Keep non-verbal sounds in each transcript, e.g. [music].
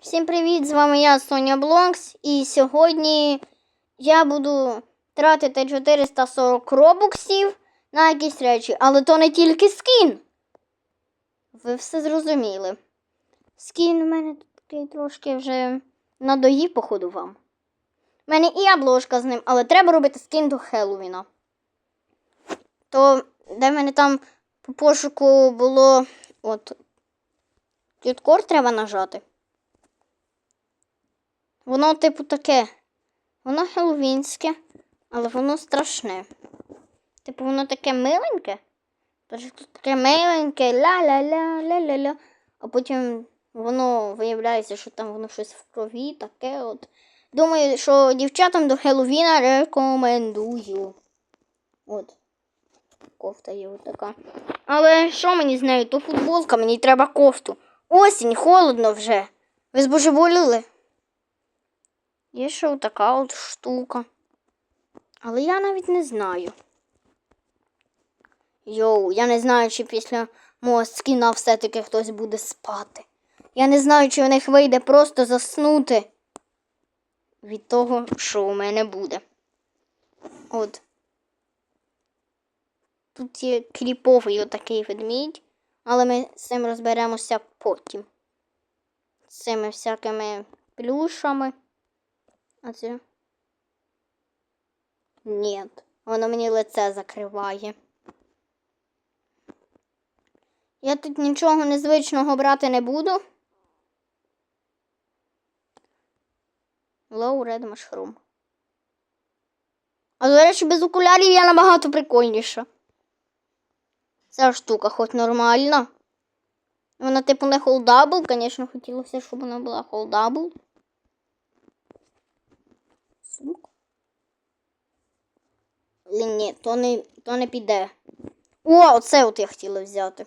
Всім привіт! З вами я, Соня Блонкс, і сьогодні я буду тратити 440 робоксів на якісь речі, але то не тільки скін. Ви все зрозуміли. Скін у мене такий трошки вже надоїв, походу вам. У мене і обложка з ним, але треба робити скін до Хеллоуіна. То де в мене там по пошуку було от. Кіткор треба нажати. Воно, типу, таке. Воно хеллоуінське, але воно страшне. Типу, воно таке миленьке. Тож тут таке миленьке, ля-ля-ля, ля-ля-ля. А потім воно виявляється, що там воно щось в крові, таке от. Думаю, що дівчатам до Хеллоуіна рекомендую. От. Кофта є отака. Але що мені з нею? То футболка, мені треба кофту. Осінь, холодно вже. Ви збожеволіли? Є ще така от штука. Але я навіть не знаю. Йоу, я не знаю, чи після мого скіна все-таки хтось буде спати. Я не знаю, чи в них вийде просто заснути від того, що у мене буде. От. Тут є кліповий отакий ведмідь, але ми з цим розберемося потім. З цими всякими плюшами. А це? Ні, воно мені лице закриває. Я тут нічого незвичного брати не буду. Low Red Mushroom. А до речі, без окулярів я набагато прикольніша. Ця штука хоч нормальна. Вона, типу, не холдабл, звісно, хотілося, щоб вона була холдабл. Сук. Але ні, то не, то не піде. О, оце от я хотіла взяти.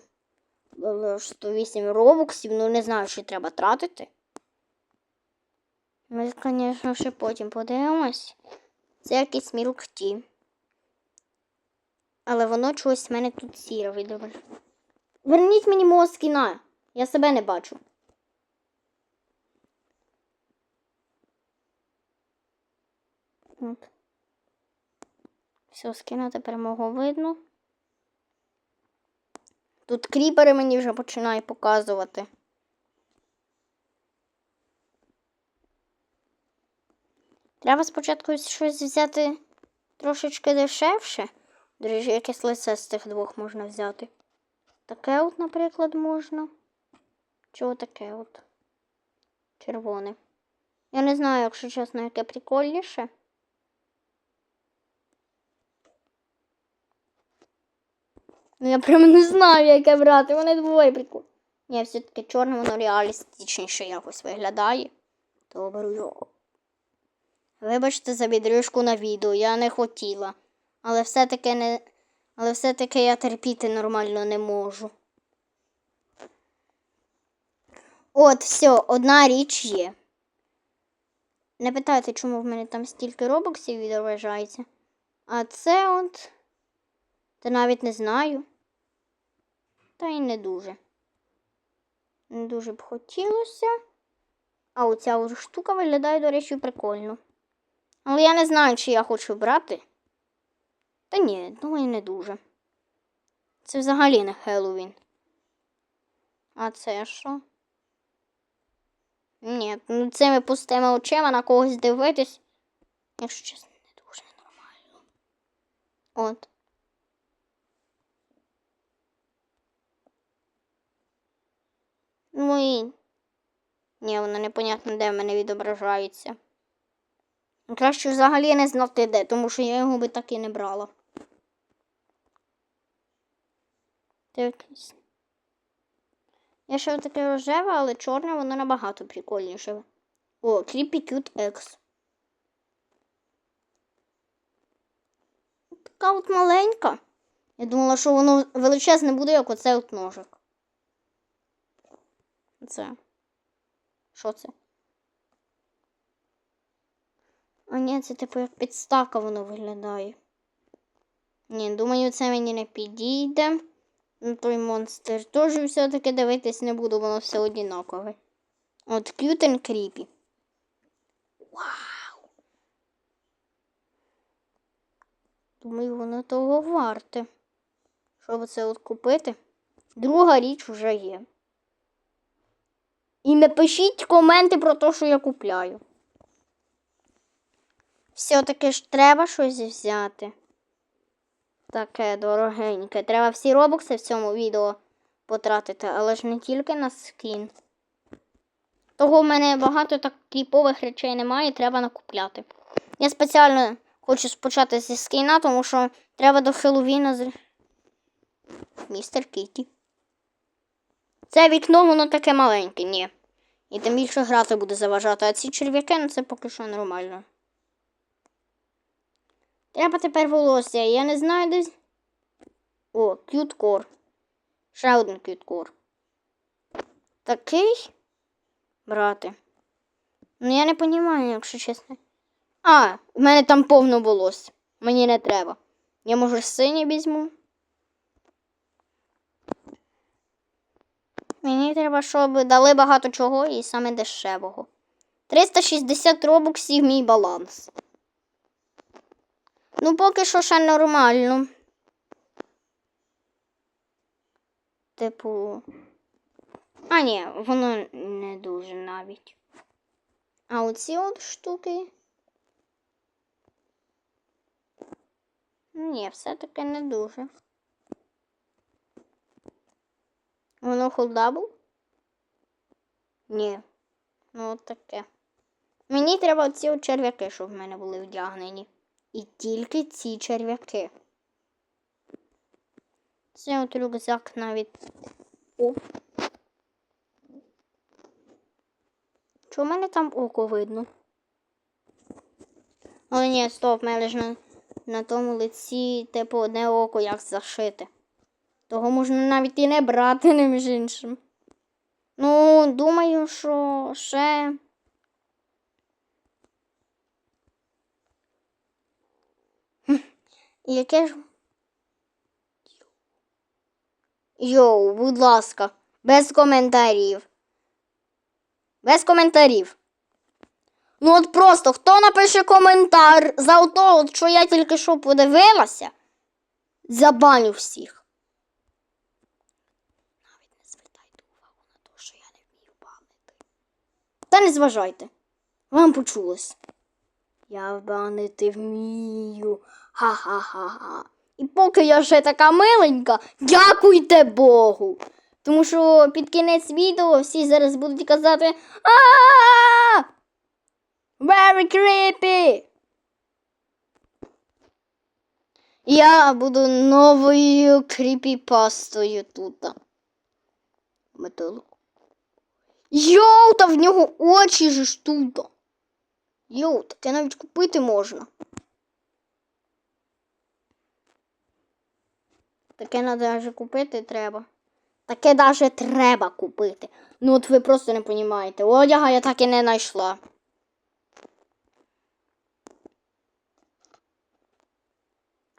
108 робоксів, ну не знаю, що треба тратити. Ми, звісно, ще потім подивимось. Це якийсь мілкті. Але воно чогось в мене тут сіре відображає. Верніть мені мого скіна. Я себе не бачу. От. Все, скіна тепер мого видно. Тут кріпери мені вже починає показувати. Треба спочатку щось взяти трошечки дешевше. До якесь лице з цих двох можна взяти. Таке от, наприклад, можна. Чого таке от? Червоне. Я не знаю, якщо чесно, яке прикольніше. Ну, я прямо не знаю, яке брати. Вони двоє прикольні. Ні, все-таки чорне, воно реалістичніше якось виглядає. То беру його. Вибачте за бідрюшку на відео, я не хотіла. Але все-таки не. Але все-таки я терпіти нормально не можу. От, все, одна річ є. Не питайте, чому в мене там стільки робоксів відображається. А це от. Та навіть не знаю. Та й не дуже. Не дуже б хотілося. А оця штука виглядає, до речі, прикольно. Але я не знаю, чи я хочу брати. Та ні, думаю, не дуже. Це взагалі не Хеллоуін. А це що? Ні, ну цими пустими очима на когось дивитись. Якщо чесно, не дуже нормально. От. Ну і. Ні, воно непонятно, де в мене відображається. Краще взагалі не знати де, тому що я його би так і не брала. Так. Я ще таке рожеве, але чорне воно набагато прикольніше. О, Creepy Cute X. Така от маленька. Я думала, що воно величезне буде, як оце от ножик. Це. Що це? А ні, це типу як підставка воно виглядає. Ні, думаю, це мені не підійде. Ну, той монстр теж все-таки дивитись не буду, воно все однакове. От cute and creepy. Вау. Думаю, воно того варте. Щоб це от купити. Друга річ вже є. І напишіть коменти про те, що я купляю. Все-таки ж треба щось взяти. Таке дорогеньке. Треба всі робокси в цьому відео потратити, але ж не тільки на скін. Того в мене багато так кріпових речей немає, треба накупляти. Я спеціально хочу почати зі скіна, тому що треба до Хеллоуіна з... Містер Кіті. Це вікно, воно таке маленьке, ні. І тим більше грати буде заважати, а ці черв'яки, ну це поки що нормально. Треба тепер волосся. Я не знаю десь. О, кюткор. Ще один кюткор. Такий. Брати. Ну я не розумію, якщо чесно. А, в мене там повно волосся. Мені не треба. Я може синє візьму. Мені треба, щоб дали багато чого і саме дешевого. 360 робоксів мій баланс. Ну, поки що ще нормально. Типу. А, ні, воно не дуже навіть. А оці от штуки. Ні, все-таки не дуже. Воно холдабл? Ні. Ну от таке. Мені треба ці черв'яки, щоб в мене були вдягнені. І тільки ці черв'яки. Це от рюкзак навіть. О. Чого в мене там око видно? Але ні, стоп, в мене ж на, на тому лиці, типу, одне око як зашити. Того можна навіть і не брати, не [laughs] між іншим. Ну, думаю, що ще. Яке ж. Йоу, будь ласка, без коментарів. Без коментарів. Ну от просто хто напише коментар за то, що я тільки що подивилася, забаню всіх. Навіть не звертайте увагу на те, що я не вмію банити. Та не зважайте. Вам почулось. Я банити вмію. Ха-ха-ха-ха. І поки я ще така миленька, дякуйте Богу. Тому що під кінець відео всі зараз будуть казати а Very creepy! Я буду новою кріпіпастою тут. Металу. Йоу, та в нього очі же ж тут. Йоу, таке навіть купити можна. Таке навіть купити треба. Таке навіть треба купити. Ну от ви просто не розумієте. Одяга я так і не знайшла.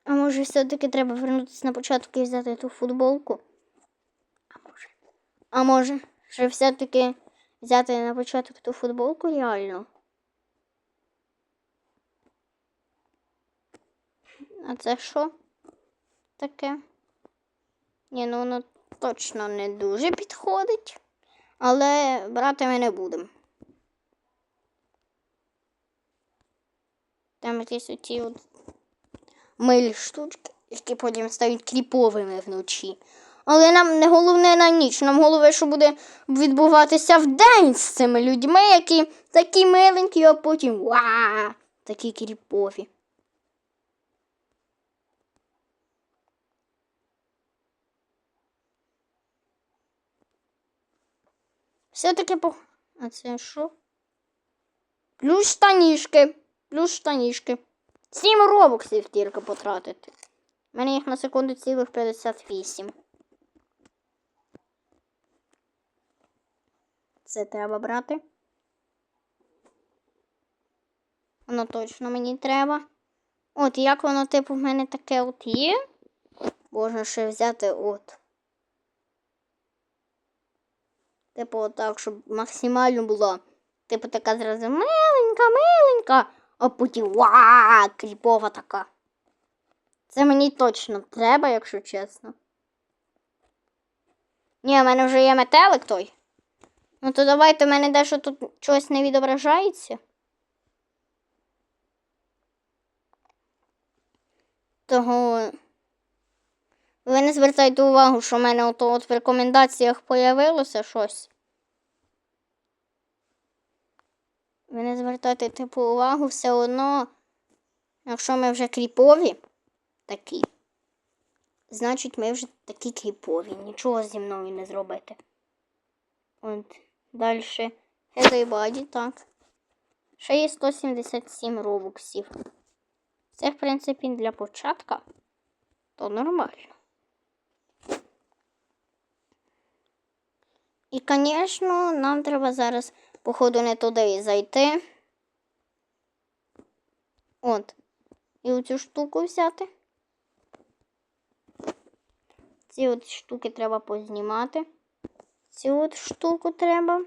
А може все-таки треба вернутися на початок і взяти ту футболку? А може. А може, ще все-таки взяти на початок ту футболку реально? А це що? Таке? Ні, ну воно точно не дуже підходить. Але брати ми не будемо. Там якісь оці от милі штучки, які потім стають кріповими вночі. Але нам не головне на ніч, нам головне, що буде відбуватися в день з цими людьми, які такі миленькі, а потім ва, такі кріпові. Все-таки по. А це що? Плюс штанішки. Плюс штанішки. Сім робоксів тільки потратити. У мене їх на секунду цілих 58. Це треба брати. Воно точно мені треба. От, як воно, типу, в мене таке от є. Можна ще взяти от. Типу, так, щоб максимально була. Типу, така зразу миленька, миленька, а потім ва, кріпова така. Це мені точно треба, якщо чесно. Ні, в мене вже є метелик той. Ну то давайте в мене дещо тут щось не відображається. Того ви не звертайте увагу, що в мене ото от в рекомендаціях появилося щось. Ви не звертайте типу увагу все одно, якщо ми вже кріпові такі, значить ми вже такі кріпові. Нічого зі мною не зробите. От, далі. Hello Body, так. Ще є 177 робоксів. Це, в принципі, для початка. То нормально. І, звісно, нам треба зараз, походу, не туди зайти. От. І оцю штуку взяти. Ці от штуки треба познімати. Цю от штуку треба.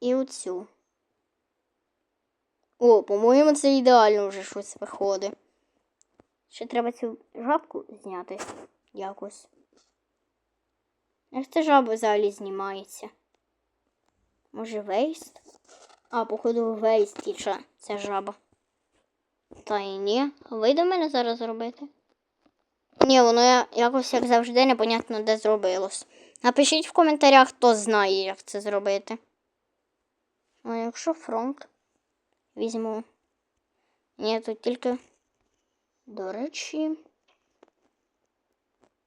І оцю. О, по-моєму, це ідеально вже щось виходить. Ще треба цю жабку зняти якось. Як ця жаба взагалі знімається? Може вейст? А, походу, в вейсті ця, жаба. Та і ні. Вийде мене зараз зробити? Ні, воно якось, як завжди, непонятно де зробилось. Напишіть в коментарях, хто знає, як це зробити. А якщо фронт візьму. Ні, тут тільки. До речі.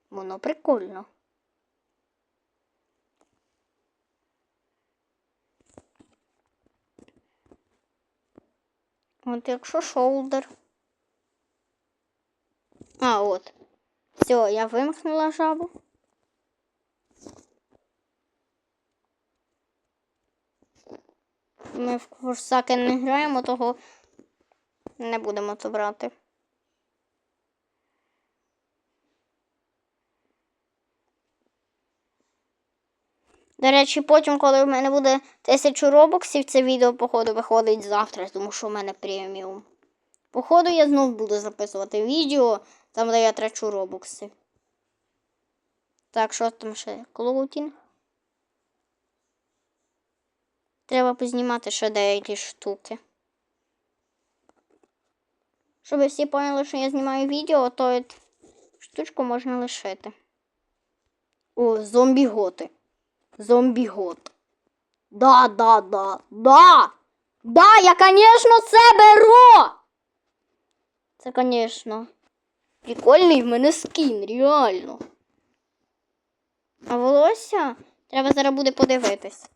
Воно прикольно. От якщо шолдер. А, от. Все, я вимкнула жабу. Ми в курсаки не граємо, того не будемо то брати. До речі, потім, коли в мене буде тисячу робоксів, це відео, походу, виходить завтра, тому що в мене преміум. Походу, я знов буду записувати відео, там, де я трачу робокси. Так, що там ще? Клоутінг. Треба познімати ще деякі штуки. Щоб всі поняли, що я знімаю відео, то штучку можна лишити. О, зомбі-готи. Зомбі-гот. Да, да, да, да. Да, я, конечно, це беру. Це, конечно. Прикольний в мене скін, реально. А волосся треба зараз буде подивитись.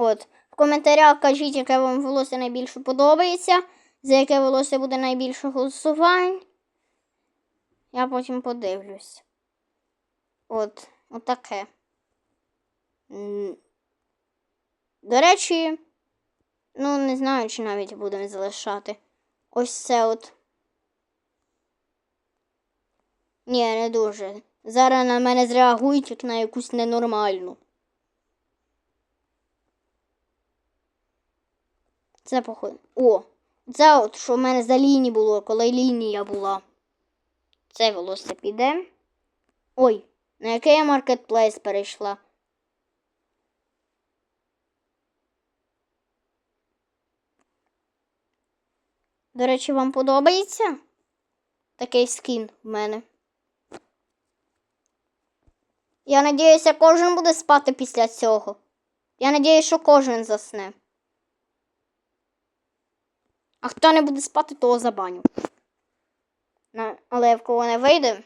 От. В коментарях кажіть, яке вам волосся найбільше подобається, за яке волосся буде найбільше голосувань. Я потім подивлюсь. От, отаке. До речі, ну, не знаю, чи навіть будемо залишати. Ось це от. Ні, не дуже. Зараз на мене зреагують як на якусь ненормальну. Це походу. О! Це от, що в мене за лінії було, коли лінія була. Це волосся піде. Ой, на який я маркетплейс перейшла? До речі, вам подобається такий скін в мене? Я надіюся, кожен буде спати після цього. Я надіюся, що кожен засне. А хто не буде спати, того забаню. Але в кого не вийде,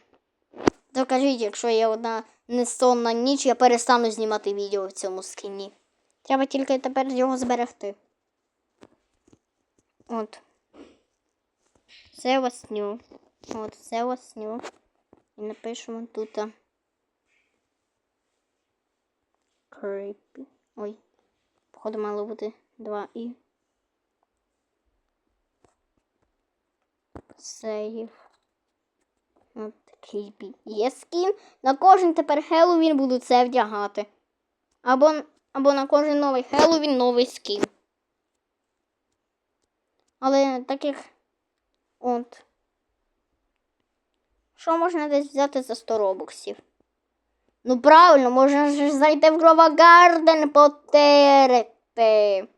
то кажіть, якщо є одна несонна ніч, я перестану знімати відео в цьому скіні. Треба тільки тепер його зберегти. От. Це вас ню. От, це вас ню. І напишемо тут. Creepy. Ой. Походу мало бути два і. Сейв. От кріпі. Є скін. На кожен тепер Хеллоуін буду це вдягати. Або, або на кожен новий Хеллоуін новий скін. Але таких. От. Що можна десь взяти за 100 робоксів? Ну правильно, можна ж зайти в Грова Гарден потерти.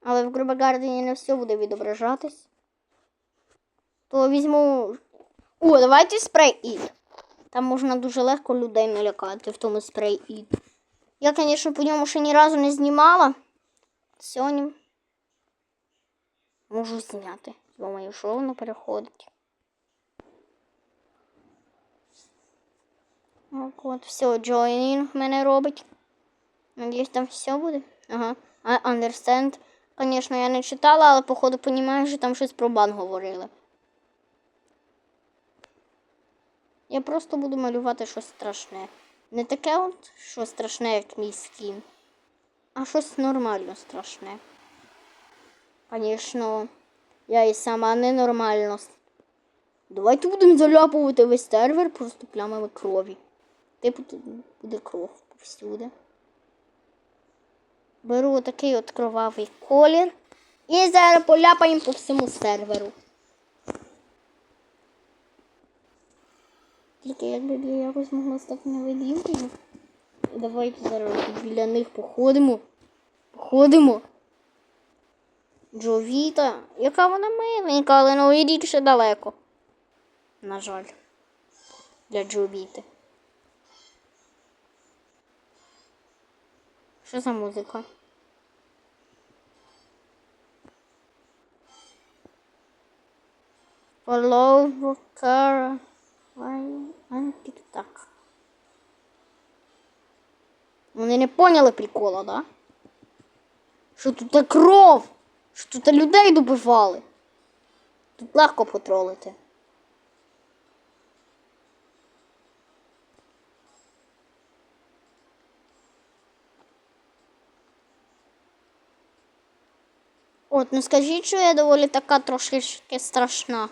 Але в Грова Гардені не все буде відображатись. То візьму. О, давайте спрей Іт. Там можна дуже легко людей налякати в тому спрей Іт. Я, звісно, по ньому ще ні разу не знімала. Сьогодні можу зняти. Думаю, що воно переходить. Так, от, все, joining мене робить. Надіюсь, там все буде. Ага. I understand. Звісно, я не читала, але походу понімаю, що там щось про бан говорили. Я просто буду малювати щось страшне. Не таке от, що страшне, як мій скін, а щось нормально страшне. Звісно, я і сама ненормально. Давайте будемо заляпувати весь сервер просто плямами крові. Типу тут буде кров повсюди. Беру такий от кровавий колір і зараз поляпаємо по всьому серверу. Тільки якби я якось могла стати невидімкою. Давайте зараз біля них походимо. Походимо. Джовіта. Яка вона миленька, але новий рік ще далеко. На жаль. Для Джовіти. Що за музика? Follow Booker. Тік-так. Вони не поняли прикола, да? Що тут кров? Що тут людей добивали? Тут легко потролити. От, ну скажіть, що я доволі така трошечки страшна.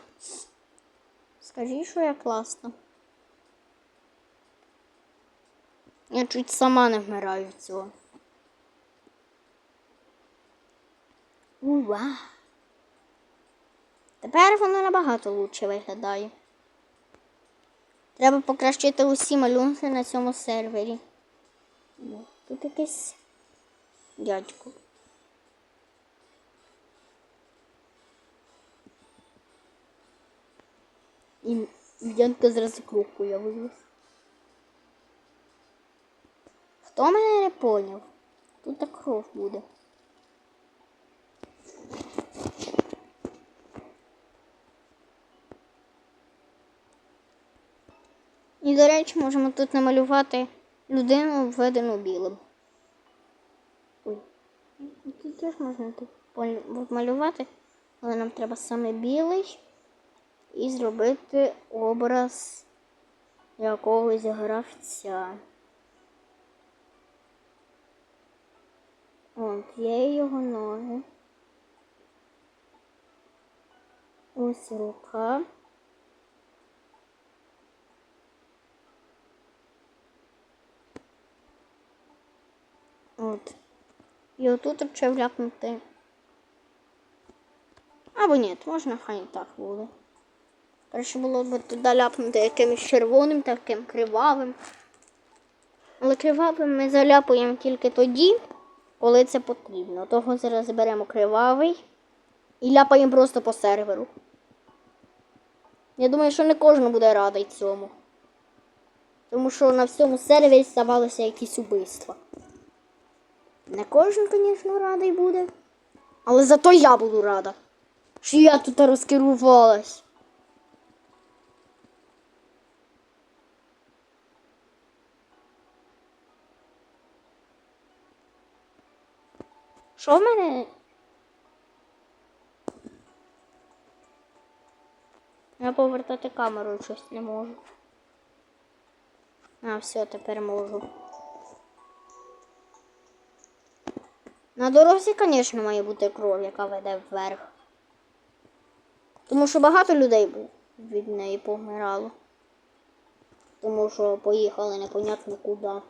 Скажіть, що я класна. Я чуть сама не вмираю від цього. Уа. Тепер воно набагато лучше виглядає. Треба покращити усі малюнки на цьому сервері. Тут якийсь дядько. І дядько зразу круг появилась. Хто мене не поняв? Тут так кров буде. І, до речі, можемо тут намалювати людину обведену білим. Ой. Тут теж можна тут малювати, але нам треба саме білий і зробити образ якогось гравця. От є його ноги. Ось рука. От. І отут ще вляпнути. Або ні, можна хай так буде. Краще було б туди ляпнути якимось червоним, таким кривавим. Але кривавим ми заляпуємо тільки тоді, коли це потрібно. Того зараз беремо кривавий і ляпаємо просто по серверу. Я думаю, що не кожен буде радий цьому. Тому що на всьому сервері ставалося якісь убивства. Не кожен, звісно, радий буде. Але зато я буду рада, що я тут розкерувалась. Що в мене? Я повертати камеру щось не можу. А, все, тепер можу. На дорозі, звісно, має бути кров, яка веде вверх. Тому що багато людей від неї помирало. Тому що поїхали непонятно куди.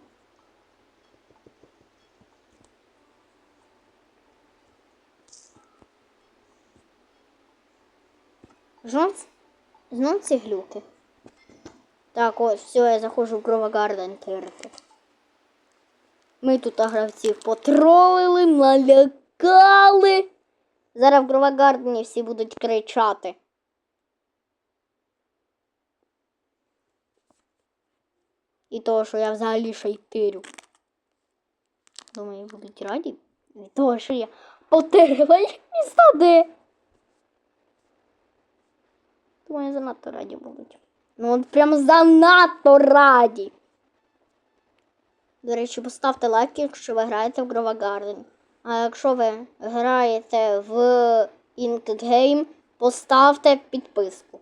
Знов, ці глюки. Так, ось, все, я заходжу в Гровагарден терти. Ми тут гравців потролили, налякали. Зараз в Гровагардені всі будуть кричати. І того, що я взагалі шайтирю. Думаю, будуть раді. Від того, що я потеряла їхні сади. Думаю, занадто раді будуть. Ну от прям занадто раді. До речі, поставте лайк, якщо ви граєте в Garden. А якщо ви граєте в Game, поставте підписку.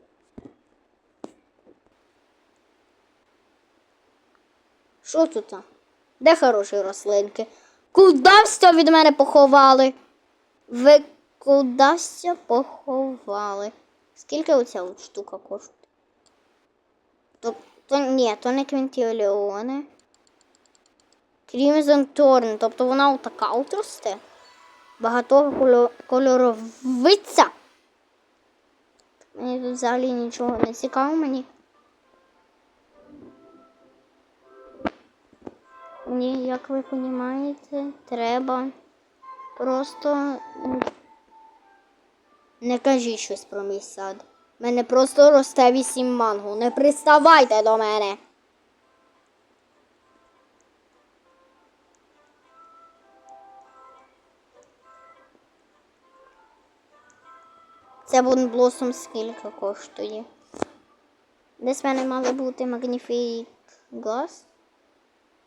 Що тут? Де хороші рослинки? Куда все від мене поховали? Ви куди все поховали? Скільки оця от штука коштує? То, то ні, то не квінтіолеони. Crimson Thorn, тобто вона отака от росте. Багатокольоровиця. Мені тут взагалі нічого не цікаво мені. Мені, як ви розумієте, треба просто не кажіть щось про мій сад. Мене просто росте вісім манго. Не приставайте до мене. Це Блосом скільки коштує? Десь в мене мали бути Magnific Glass.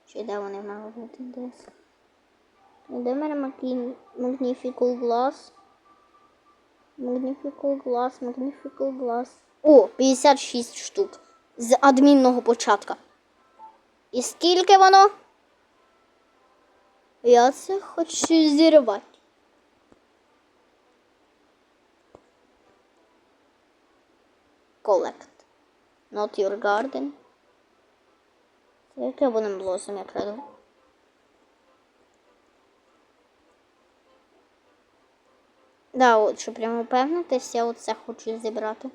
Чи де вони мали бути десь? Де в мене Magni- Magnifical Glass? Magnifical Glass, Magnifical Glass. О, 56 штук. З адмінного початка. І скільки воно? Я це хочу зірвати. Collect. Not your garden. Яке будемо блосом, я краду? Да, от, щоб прямо впевнитись, я оце хочу зібрати.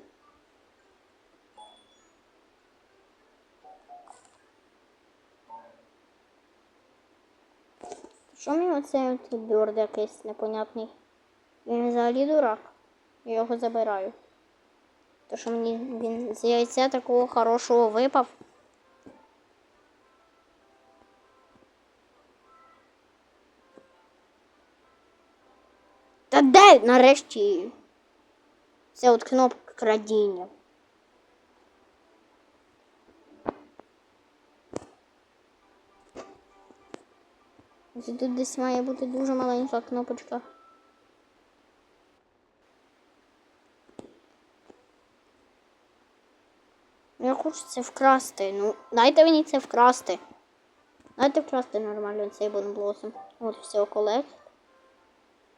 Що мені оцей от бюрд якийсь непонятний? Він взагалі дурак. Я його забираю. То що мені він з яйця такого хорошого випав. Нарешті? Це от кнопка крадіння. Тут десь має бути дуже маленька кнопочка. Я хочу це вкрасти. Ну, дайте мені це вкрасти. Дайте вкрасти нормально цей бонблосом. От все, колект.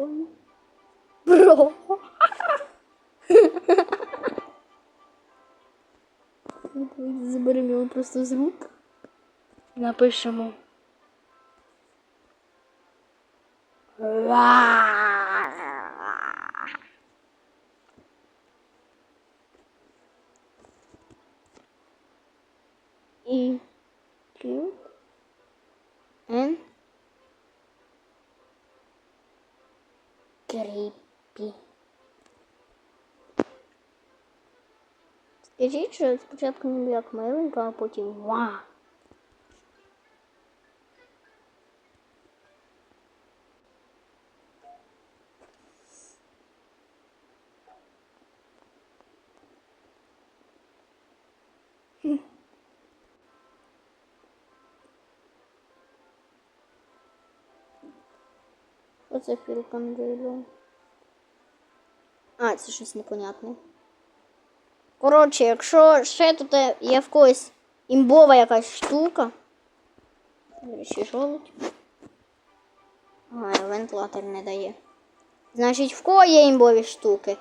Що? Бро. Заберемо його просто з рук. Напишемо. І Кажіть, що спочатку не як миленько, а потім ва. Оце філкам дійду. А, це щось непонятне. Коротше, якщо ще тут є в когось імбова якась штука. Речі, жолудь. А, вентилятор не дає. Значить, в кого є імбові штуки?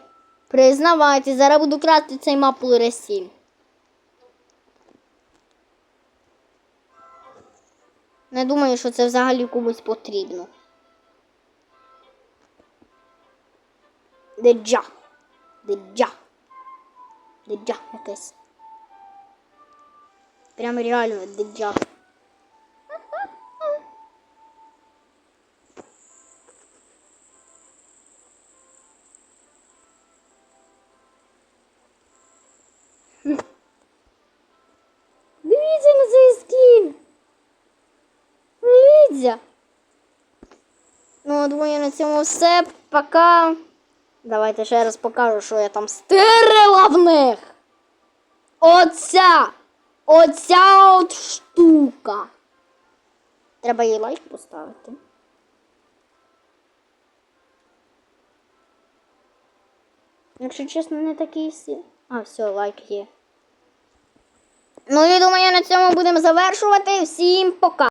Признавайте, зараз буду красти цей мапу Ресім. Не думаю, що це взагалі комусь потрібно. Деджа. Деджа. Деджа якесь. Прям реально деджа. Дивіться на цей скін. Дивіться. Ну, думаю, на цьому все. Пока. Давайте ще раз покажу, що я там стирила в них. Оця. Оця от штука. Треба їй лайк поставити. Якщо чесно, не такий всі. А, все, лайк є. Ну і думаю, на цьому будемо завершувати. Всім пока.